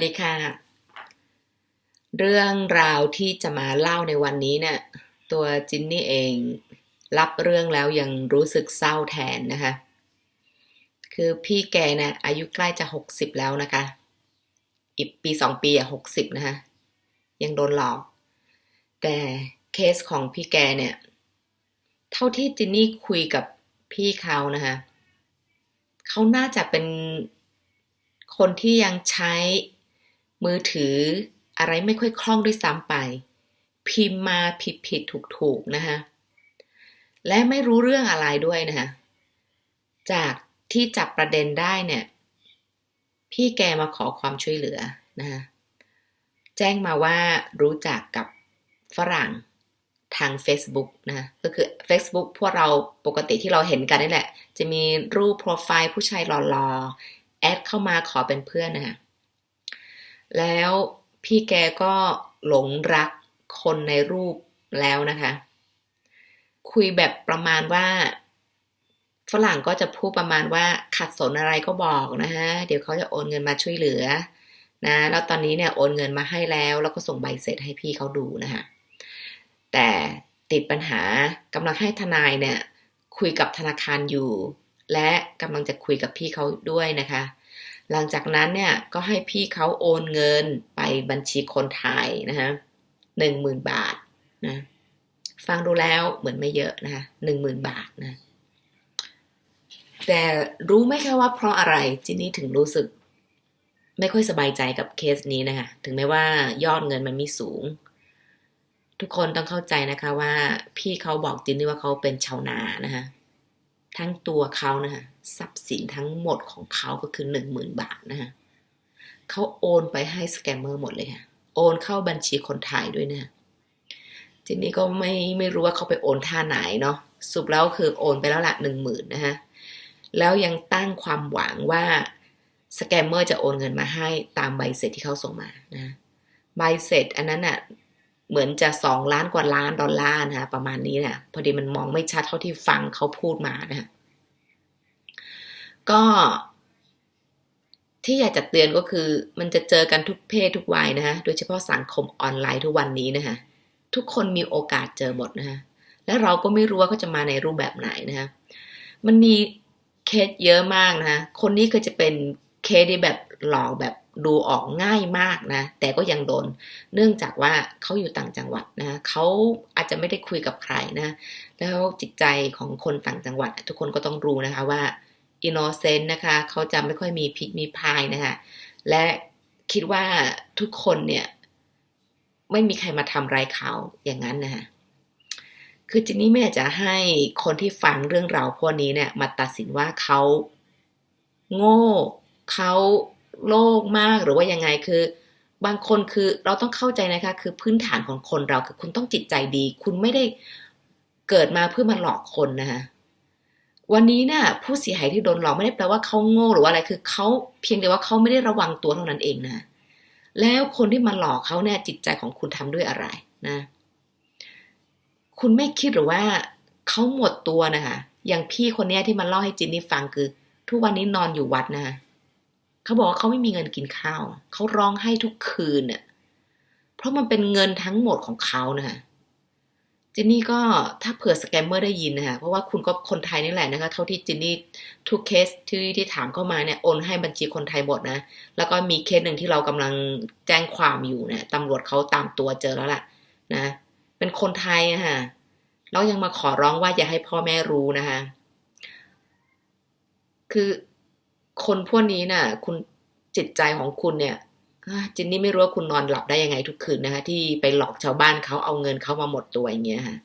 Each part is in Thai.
สดีค่ะ เรื่องราวที่จะมาเล่าในวันนี้เนี่ยตัวจินนี่เองรับเรื่องแล้วยังรู้สึกเศร้าแทนนะคะ คือพี่แกเนี่ยอายุใกล้จะหกสิบแล้วนะคะ อีกปีสองปีอะหกสิบนะคะ ยังโดนหลอก แต่เคสของพี่แกเนี่ย เท่าที่จินนี่คุยกับพี่เขานะคะเขาน่าจะเป็นคนที่ยังใช้ มือถืออะไรไม่ค่อยคล่องด้วยซ้ำไป พิมพ์มาผิดผิดถูกถูกนะคะและไม่รู้เรื่องอะไรด้วยนะคะจากที่จับประเด็นได้เนี่ย พี่แกมาขอความช่วยเหลือนะคะแจ้งมาว่ารู้จักกับฝรั่งทาง Facebook นะก็คือ Facebook พวกเราปกติที่เราเห็นกันนี่แหละ จะมีรูปโปรไฟล์ผู้ชายหล่อๆ แอดเข้ามาขอเป็นเพื่อนนะคะ แล้วพี่แกก็หลงรักคนในรูปแล้วนะคะ คุยแบบประมาณว่า ฝรั่งก็จะพูดประมาณว่าขัดสนอะไรก็บอกนะฮะ เดี๋ยวเขาจะโอนเงินมาช่วยเหลือนะ แล้วตอนนี้เนี่ยโอนเงินมาให้แล้ว แล้วก็ส่งใบเสร็จให้พี่เขาดูนะคะแต่ติดปัญหากำลังให้ทนายเนี่ยคุยกับธนาคารอยู่ และกำลังจะคุยกับพี่เขาด้วยนะคะ หลังจากนั้นเนี่ยก็ให้พี่เขาโอนเงินไปบัญชีคนไทยนะคะหนึ่งหมื่นบาทนะฟังดูแล้วเหมือนไม่เยอะนะคะหนึ่งหมื่นบาทนะแต่รู้ไหมคะว่าเพราะอะไรจินนี่ถึงรู้สึก ไม่ค่อยสบายใจกับเคสนี้นะคะถึงแม้ว่ายอดเงินมันไม่สูง ทุกคนต้องเข้าใจนะคะว่าพี่เขาบอกจินนี่ว่าเขาเป็นชาวนานะคะ ทั้งตัวเขานะคะทรัพย์สินทั้งหมดของเขาก็คือหนึ่งหมื่นบาทนะคะเขาโอนไปให้สแกมเมอร์หมดเลยค่ะ โอนเข้าบัญชีคนไทยด้วยนะจินนี่ก็ไม่ไม่รู้ว่าเขาไปโอนท่าไหนเนาะสรุปแล้วคือโอนไปแล้วละหนึ่งหมื่นนะคะแล้วยังตั้งความหวังว่าสแกมเมอร์จะโอนเงินมาให้ตามใบเสร็จที่เขาส่งมานะใบเสร็จอันนั้นอะ เหมือนจะสองล้านกว่าล้านดอลลาร์นะคะประมาณนี้นะพอดีมันมองไม่ชัดเท่าที่ฟังเขาพูดมานะก็ที่อยากจะเตือนก็คือ มันจะเจอกันทุกเพศทุกวัยนะคะโดยเฉพาะสังคมออนไลน์ทุกวันนี้นะคะทุกคนมีโอกาสเจอหมดนะคะและเราก็ไม่รู้ว่าเขาจะมาในรูปแบบไหนนะคะมันมีเคสเยอะมากนะคะคนนี้ก็จะเป็นเคสที่แบบหลอกแบบ ดูออกง่ายมากนะ แต่ก็ยังโดน เนื่องจากว่าเขาอยู่ต่างจังหวัดนะเขาอาจจะไม่ได้คุยกับใครนะ แล้วจิตใจของคนต่างจังหวัด ทุกคนก็ต้องรู้นะคะว่าอินโนเซนต์นะคะเขาจะไม่ค่อยมีพิษมีพายนะคะและคิดว่าทุกคนเนี่ย ไม่มีใครมาทำร้ายเขาอย่างนั้นนะคะคือจินนี่ไม่อยากจะให้คนที่ฟังเรื่องราวพวกนี้เนี่ย มาตัดสินว่าเขาโง่เขา โลภมากหรือว่ายังไงคือ บางคนคือเราต้องเข้าใจนะคะ คือพื้นฐานของคนเราคือคุณต้องจิตใจดี คุณไม่ได้เกิดมาเพื่อมาหลอกคนนะคะวันนี้เนี่ยผู้เสียหายที่โดนหลอกไม่ได้แปลว่าเขาโง่หรือว่าอะไรคือเขาเพียงแต่ว่าเขาไม่ได้ระวังตัวเท่านั้นเองนะแล้วคนที่มาหลอกเขาเนี่ยจิตใจของคุณทำด้วยอะไรนะ คุณไม่คิดหรือว่าเขาหมดตัวนะคะอย่างพี่คนนี้ที่มาเล่าให้จินนี่ฟังคือ ทุกวันนี้นอนอยู่วัดนะคะ เขาบอกว่าเขาไม่มีเงินกินข้าว เขาร้องไห้ทุกคืนเนี่ยเพราะมันเป็นเงินทั้งหมดของเขานะคะจินนี่ก็ถ้าเผื่อสแกมเมอร์ได้ยินนะคะเพราะว่าคุณก็คนไทยนี่แหละนะคะ เท่าที่จินนี่ทุกเคสที่ที่ถามเข้ามาเนี่ยโอนให้บัญชีคนไทยหมดนะ แล้วก็มีเคสหนึ่งที่เรากำลังแจ้งความอยู่เนี่ยตำรวจเขาตามตัวเจอแล้วล่ะนะ เป็นคนไทยอะค่ะแล้วยังมาขอร้องว่าอย่าให้พ่อแม่รู้นะคะ คือ คนพวกนี้น่ะ คุณจิตใจของคุณเนี่ยจินนี่ไม่รู้ว่าคุณนอนหลับได้ยังไงทุกคืนนะคะ ที่ไปหลอกชาวบ้านเขาเอาเงินเขามาหมดตัวอย่างเงี้ยค่ะ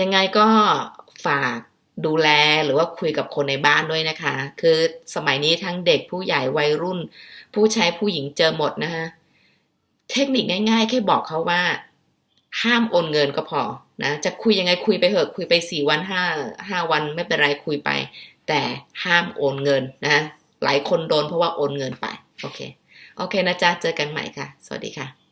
ยังไงก็ฝากดูแลหรือว่าคุยกับคนในบ้านด้วยนะคะ คือสมัยนี้ทั้งเด็กผู้ใหญ่วัยรุ่น ผู้ชายผู้หญิงเจอหมดนะคะเทคนิคง่าย ๆ แค่บอกเขาว่า ห้ามโอนเงินก็พอนะจะคุยยังไงคุยไปเถอะคุยไปสี่วันห้าห้าวันไม่เป็นไรคุยไป แต่ห้ามโอนเงินนะหลายคนโดนเพราะว่าโอนเงินไป โอเค โอเคนะจ๊ะ เจอกันใหม่ค่ะ สวัสดีค่ะ